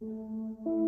Música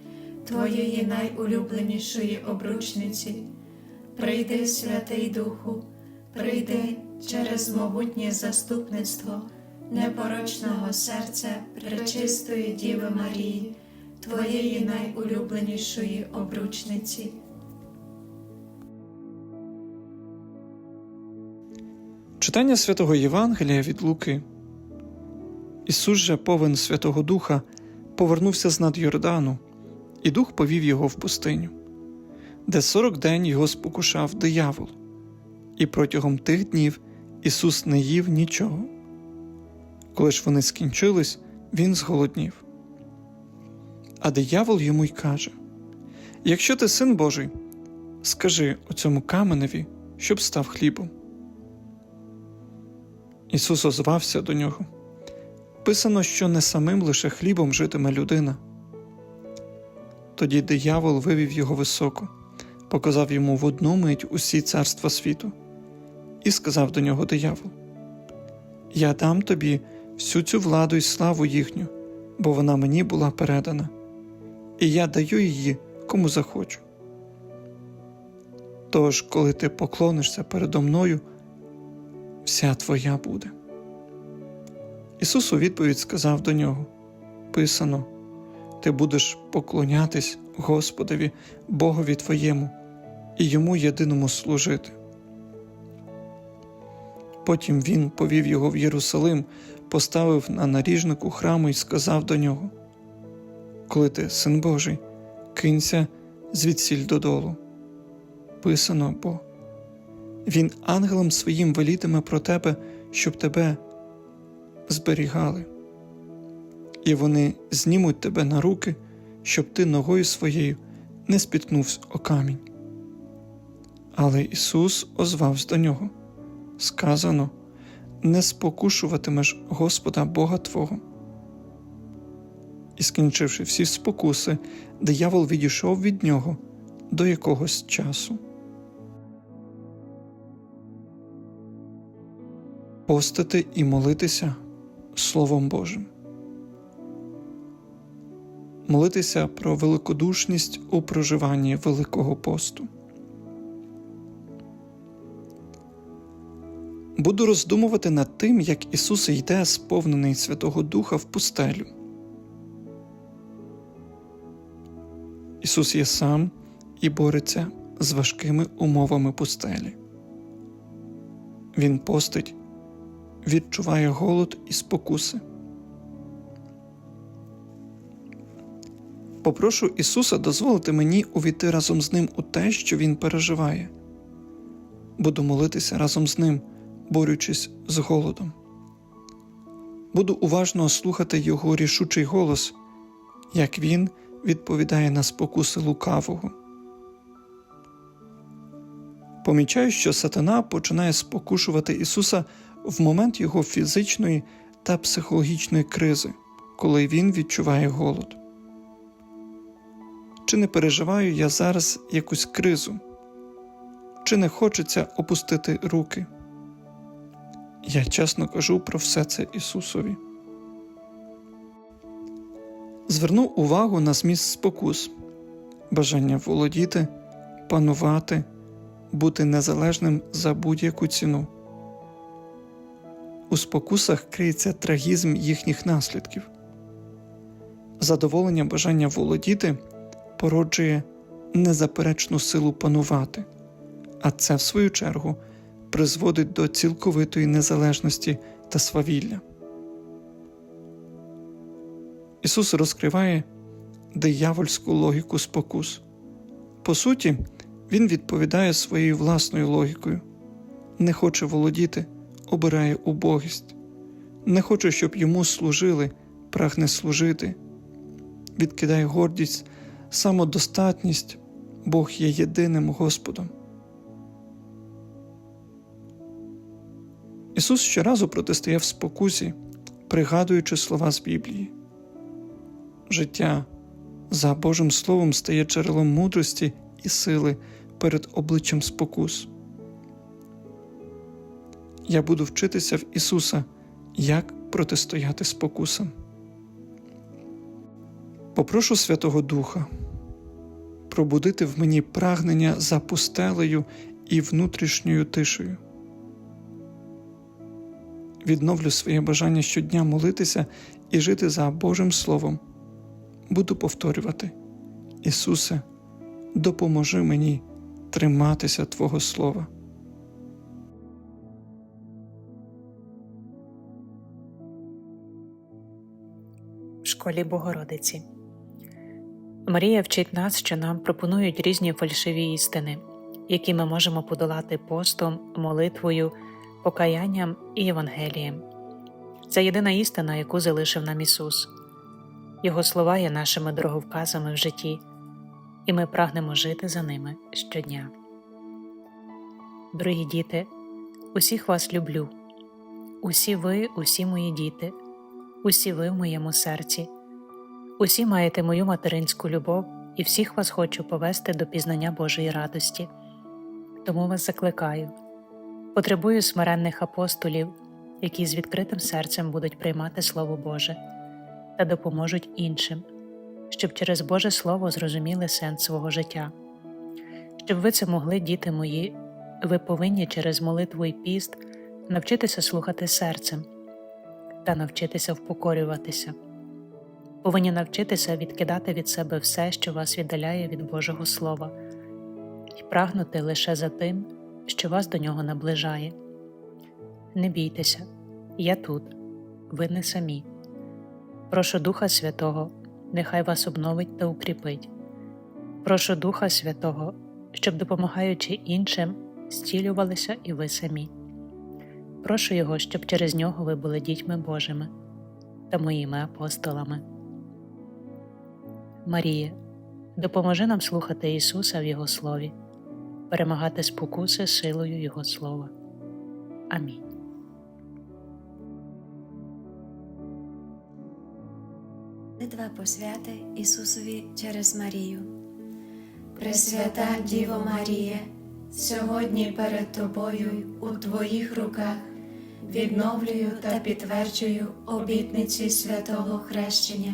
Твоєї найулюбленішої обручниці. Прийди, Святий Духу, прийди через могутнє заступництво непорочного серця пречистої Діви Марії, Твоєї найулюбленішої обручниці. Читання святого Євангелія від Луки. Ісус же, повен Святого Духа, повернувся з над Йордану, і дух повів його в пустиню, де сорок день його спокушав диявол, і протягом тих днів Ісус не їв нічого. Коли ж вони скінчились, він зголоднів. А диявол йому й каже: Якщо ти син Божий, скажи оцьому каменеві, щоб став хлібом. Ісус озвався до нього. Писано, що не самим лише хлібом житиме людина. Тоді диявол вивів його високо, показав йому в одну мить усі царства світу, і сказав до нього диявол: Я дам тобі всю цю владу і славу їхню, бо вона мені була передана, і я даю її кому захочу. Тож, коли ти поклонишся передо мною, вся твоя буде. Ісус у відповідь сказав до нього: Писано, ти будеш поклонятись Господові, Богові твоєму, і йому єдиному служити. Потім він повів його в Єрусалим, поставив на наріжнику храму і сказав до нього: Коли ти, син Божий, кинься звідсіль додолу. Писано бо він ангелам своїм велітиме про тебе, щоб тебе зберігали, і вони знімуть тебе на руки, щоб ти ногою своєю не спіткнувся о камінь. Але Ісус озвався до нього сказано не спокушуватимеш Господа Бога Твого. І, скінчивши всі спокуси, диявол відійшов від нього до якогось часу. Постити і молитися Словом Божим. Молитися про великодушність у проживанні Великого посту. Буду роздумувати над тим, як Ісус йде, сповнений Святого Духа в пустелю. Ісус є сам і бореться з важкими умовами пустелі. Він постить, відчуває голод і спокуси. Попрошу Ісуса дозволити мені увійти разом з Ним у те, що Він переживає. Буду молитися разом з Ним, борючись з голодом. Буду уважно слухати Його рішучий голос, як Він відповідає на спокуси лукавого. Помічаю, що сатана починає спокушувати Ісуса в момент його фізичної та психологічної кризи, коли він відчуває голод. Чи не переживаю я зараз якусь кризу? Чи не хочеться опустити руки? Я чесно кажу про все це Ісусові. Звернув увагу на зміст спокус, бажання володіти, панувати, бути незалежним за будь-яку ціну. У спокусах криється трагізм їхніх наслідків. Задоволення бажання володіти породжує незаперечну силу панувати, а це, в свою чергу, призводить до цілковитої незалежності та свавілля. Ісус розкриває диявольську логіку спокус. По суті, Він відповідає своєю власною логікою не хоче володіти, обирає убогість, не хоче, щоб йому служили, прагне служити, відкидає гордість, самодостатність, Бог є єдиним Господом. Ісус щоразу протистояв спокусі, пригадуючи слова з Біблії. Життя за Божим Словом стає джерелом мудрості і сили перед обличчям спокус. Я буду вчитися в Ісуса, як протистояти спокусам. Попрошу Святого Духа пробудити в мені прагнення за пустелею і внутрішньою тишею. Відновлю своє бажання щодня молитися і жити за Божим Словом. Буду повторювати Ісусе, допоможи мені триматися Твого Слова. в школі Богородиці. Марія вчить нас, що нам пропонують різні фальшиві істини, які ми можемо подолати постом, молитвою, покаянням і Євангелієм. Це єдина істина, яку залишив нам Ісус. Його слова є нашими дороговказами в житті, і ми прагнемо жити за ними щодня. Дорогі діти, усіх вас люблю, усі ви, усі мої діти, усі ви в моєму серці, усі маєте мою материнську любов і всіх вас хочу повести до пізнання Божої радості. Тому вас закликаю, потребую смиренних апостолів, які з відкритим серцем будуть приймати Слово Боже та допоможуть іншим, щоб через Боже Слово зрозуміли сенс свого життя. Щоб ви це могли, діти мої, ви повинні через молитву і піст навчитися слухати серцем та навчитися впокорюватися. Повинні навчитися відкидати від себе все, що вас віддаляє від Божого Слова, і прагнути лише за тим, що вас до нього наближає. Не бійтеся, я тут, ви не самі. Прошу Духа Святого, нехай вас обновить та укріпить. Прошу Духа Святого, щоб, допомагаючи іншим, зцілювалися і ви самі. Прошу Його, щоб через нього ви були дітьми Божими та моїми апостолами. Марія, допоможи нам слухати Ісуса в Його Слові, перемагати спокуси силою Його Слова. Амінь. Молитва посвяти Ісусові через Марію. Пресвята Діво Марія, сьогодні перед Тобою у Твоїх руках відновлюю та підтверджую обітниці святого хрещення.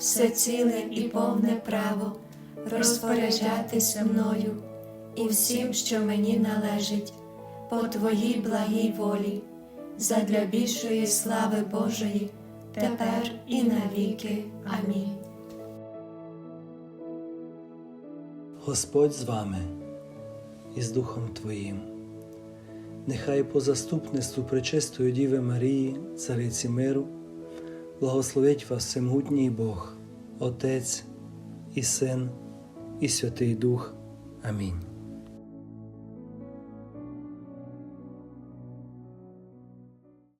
все ціле і повне право розпоряджатися мною і всім, що мені належить, по Твоїй благій волі, задля більшої слави Божої тепер і навіки. Амінь. Господь з вами і з Духом Твоїм. Нехай по заступництву Пречистої Діви Марії, Цариці миру, благословить вас всемогутній Бог, Отець і Син, і Святий Дух. Амінь.